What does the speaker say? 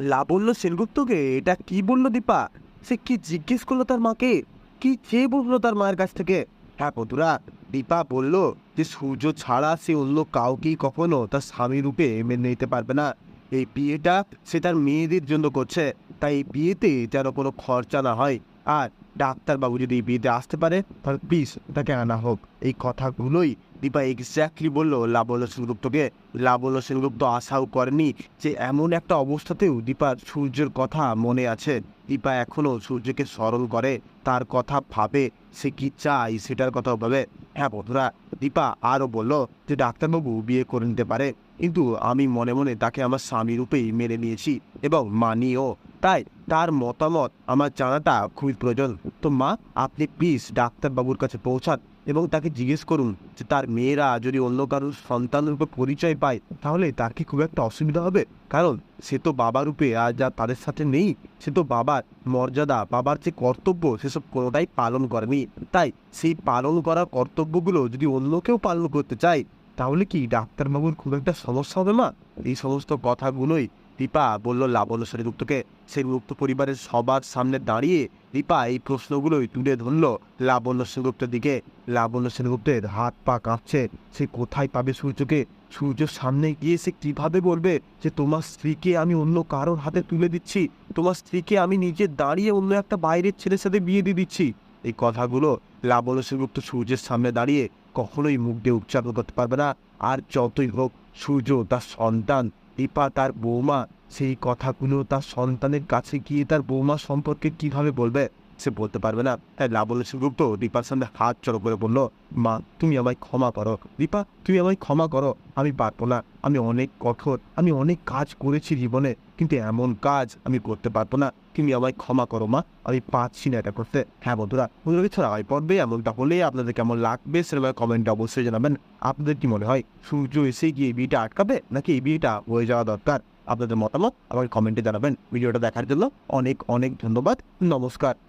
লাবণ্য সেনগুপ্তকে? এটা কি বলল দীপা? সে কি জিজ্ঞেস করল তার মাকে? কি চেয়ে বলল তার মায়ের কাছ থেকে? হ্যাঁ বন্ধুরা, দীপা বলল যে সূর্য ছাড়া সে অন্য কাউকেই কখনো তার স্বামী রূপে মেনে নিতে পারবে না। এই বিয়েটা সে তার মেয়েদের জন্য করছে। তাই এই বিয়েতে যেন কোনো খরচা না হয়। আর ডাক্তারবাবু যদি এই বিয়েতে আসতে পারে, তাহলে প্লিজ তাকে আনা হোক। এই কথাগুলোই দীপা এক্স্যাক্টলি বলল লাবণ্য সেনগুপ্তকে। লাবণ্য সেনগুপ্ত আশাও করেনি যে এমন একটা অবস্থাতেও দীপার সূর্যের কথা মনে আছে। দীপা এখনও সূর্যকে স্মরণ করে, তার কথা ভাবে, সে কি চাই সেটার কথাও ভাবে। হ্যাঁ বন্ধুরা, দীপা আরও বলল যে ডাক্তারবাবু বিয়ে করে নিতে পারে, কিন্তু আমি মনে মনে তাকে আমার স্বামী রূপেই মেনে নিয়েছি এবং মানিও। তাই তার মতামত আমার জানাটা খুবই প্রয়োজন। তো মা, আপনি প্লিজ ডাক্তারবাবুর কাছে পৌঁছান এবং তাকে জিজ্ঞেস করুন যে তার মেয়েরা যদি অন্য কারোর সন্তান রূপে পরিচয় পায়, তাহলে তার কি খুব একটা অসুবিধা হবে? কারণ সে তো বাবা রূপে আর যা তাদের সাথে নেই, সে তো বাবার মর্যাদা, বাবার যে কর্তব্য, সেসব কোনোটাই পালন করেনি। তাই সেই পালন করা কর্তব্যগুলো যদি অন্য কেউ পালন করতে চায়, তাহলে কি ডাক্তারবাবুর খুব একটা সমস্যা হবে মা? এই সমস্ত কথাগুলোই দীপা বলল লাবণ্য সেনগুপ্তকে সেনগুপ্ত পরিবারের সবার সামনে দাঁড়িয়ে দীপা এই প্রশ্নগুলোই তুলে ধরল। লাবণ্য সেনগুপ্তের দিকে। লাবণ্য সেনগুপ্তের হাত পা কাঁপছে। সে কোথায় পাবে সূর্যকে? সূর্যের সামনে গিয়ে সে কীভাবে বলবে যে, তোমার স্ত্রীকে আমি অন্য কারোর হাতে তুলে দিচ্ছি? তোমার স্ত্রীকে আমি নিজে দাঁড়িয়ে অন্য একটা বাইরের ছেলের সাথে বিয়ে দিয়ে দিচ্ছি? এই কথাগুলো লাবণ্য সেনগুপ্ত সূর্যের সামনে দাঁড়িয়ে কখনোই মুখ দিয়ে উচ্চারণ করতে পারবে না। আর যতই হোক, সূর্য তার সন্তান। দীপা তার বৌমা সেই কথাগুলো তার সন্তানের কাছে গিয়ে তার বৌমা সম্পর্কে কীভাবে বলবে? সে বলতে পারবে না। তাই লাবণ্য সেনগুপ্ত দীপার সামনে হাত চড়ো করে বলল, মা, তুমি আমায় ক্ষমা করো। দীপা তুমি আমায় ক্ষমা করো। আমি পারব না। আমি অনেক কঠোর। আমি অনেক কাজ করেছি জীবনে, কিন্তু এমন কাজ আমি করতে পারব না। তুমি আমায় ক্ষমা করো, মা। আমি পারছি না এটা করতে। হ্যাঁ বন্ধুরা বন্ধুরা ছাড়া হয় পড়বে এমনটা হলে আপনাদের কেমন লাগবে সেরকম কমেন্টে অবশ্যই জানাবেন। আপনাদের কি মনে হয়, সূর্য এসে গিয়ে এই বিয়েটা আটকাবে, নাকি এই বিয়েটা হয়ে যাওয়া দরকার? আপনাদের মতামত আমাকে কমেন্টে জানাবেন। ভিডিওটা দেখার জন্য অনেক অনেক ধন্যবাদ। নমস্কার।